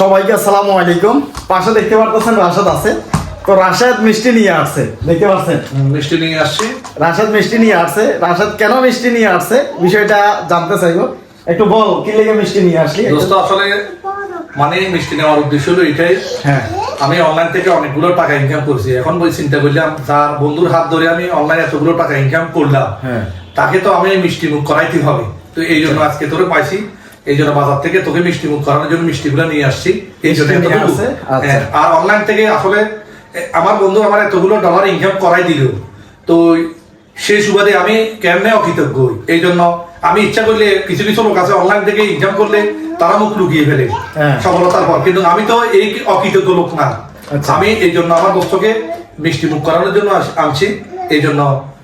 সবাইকে আসসালামু আলাইকুম। পাশে দেখতে পারতেছেন রাশাদ আছে। তো রাশাদ মিষ্টি নিয়ে আসছে। দেখতে পাচ্ছেন মিষ্টি নিয়ে আসছি। রাশাদ মিষ্টি নিয়ে আসছে। রাশাদ কেন মিষ্টি নিয়ে আসছে? বিষয়টা জানতে চাইব। একটু বল কি লেগে মিষ্টি নিয়ে আসলি? দোস্ত আসলে মানে মিষ্টি নেওয়ার উদ্দেশ্য হলো এটাই। হ্যাঁ। আমি অনলাইন থেকে অনেকগুলো টাকা ইনকাম করছি। এখন বই চিন্তা করলাম যার বন্ধুর হাত ধরে আমি অনলাইনে এতগুলো টাকা ইনকাম করলাম। হ্যাঁ। তাকে তো আমি মিষ্টি মুখ করাইতে হবে। তো এই জন্য আজকে তোরে পাইছি। এই জন্য বাজার থেকে তোকে মিষ্টি মুখ করানোর জন্য মিষ্টিগুলো নিয়ে আসছি এই জন্য। আসছে? আচ্ছা। হ্যাঁ, আর অনলাইন থেকে আসলে আমার বন্ধু আমার এতগুলো ডলার ইনকাম করাই দিল তো সেই সুবাদে আমি কেমনে অকৃতজ্ঞ এই জন্য আমি ইচ্ছা করলে কিছু কিছু লোক আছে অনলাইন থেকে ইনকাম করলে তারা মুখ লুকিয়ে ফেলে হ্যাঁ। সফলতার পর কিন্তু আমি তো এই অকৃতজ্ঞ লোক না আচ্ছা। আমি এই জন্য আমার দোস্তকে মিষ্টি মুখ করানোর জন্য আনছি এই জন্য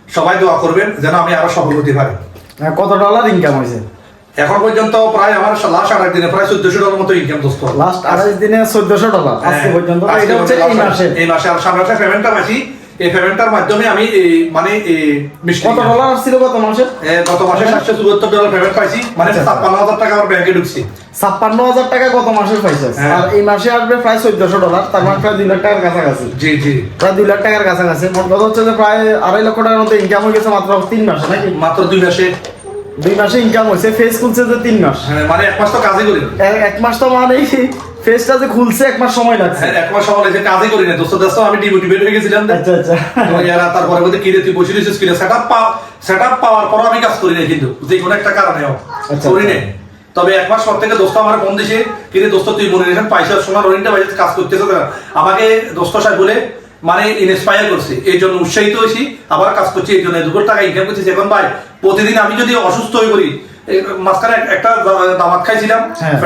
সবাই দোয়া করবেন যেন আমি আরও সফল হতে পারি হ্যাঁ, কত ডলার ইনকাম হয়েছে এখন পর্যন্ত প্রায় আমার লাস্ট আঠাশ দিনে প্রায় চোদ্দশো ডলার মতো ইনকাম দোস্ত। লাস্ট আড়াইশ দিনে চোদ্দশো ডলার আজকে হ্যাঁ, পর্যন্ত এটা হচ্ছে এই মাসে। এই মাসে আর সামনে মাসে পেমেন্টটা এই পেমেন্টটার মাধ্যমে আমি মানে এই মিষ্টি কত ডলার আসছিল গত মাসে? গত মাসে সাতশো চুয়াত্তর ডলার পেমেন্ট পাইছি। মানে আচ্ছা। ছাপ্পান্ন হাজার টাকা আমার ব্যাংকে ঢুকছি। ছাপ্পান্ন হাজার টাকা গত মাসে পাইছে। হ্যাঁ। আর এই মাসে আসবে প্রায় চোদ্দশো ডলার তার মানে প্রায় দুই লাখ টাকার কাছাকাছি। জি জি। প্রায় দুই লাখ টাকার কাছাকাছি। মোট কথা হচ্ছে যে প্রায় আড়াই লক্ষ টাকার মতো ইনকাম হয়ে গেছে মাত্র তিন মাসে নাকি? মাত্র দুই মাসে। দুই মাসে ইনকাম হয়েছে ফেস খুলছে যে তিন মাস। হ্যাঁ, মানে এক মাস তো কাজই করি এক মাস তো মানে ফেসটা যে খুলছে এক মাস সময় লাগছে। হ্যাঁ, এক মাস সময় লাগছে কাজই করি না। দোস্ত দোস্ত আমি ডিমোটিভেট হয়ে গেছিলাম আচ্ছা আচ্ছা। এরা তারপরে বলতে কিরে তুই বসে রয়েছিস সেট আপ সেট আপ পাওয়ার পর আমি কাজ করি না কিন্তু যে কোনো একটা কারণে আচ্ছা, করি আচ্ছা। না তবে এক মাস পর থেকে দোস্ত আমার ফোন দিছে কিরে দোস্ত তুই মনিটেশন পাইছিস? সোনার রোহিংটা পাইছিস কাজ করতেছ আমাকে দোস্ত সাহেব বলে মানে ইন্সপায়ার করছে এই জন্য উৎসাহিত হয়েছি, আবার কাজ করছি, এই জন্য দুপুর টাকা ইনকাম করছি এখন ভাই, প্রতিদিন আমি যদি অসুস্থ হয়ে পড়ি মাঝখানে একটা দামাত খাইছিলাম হ্যাঁ।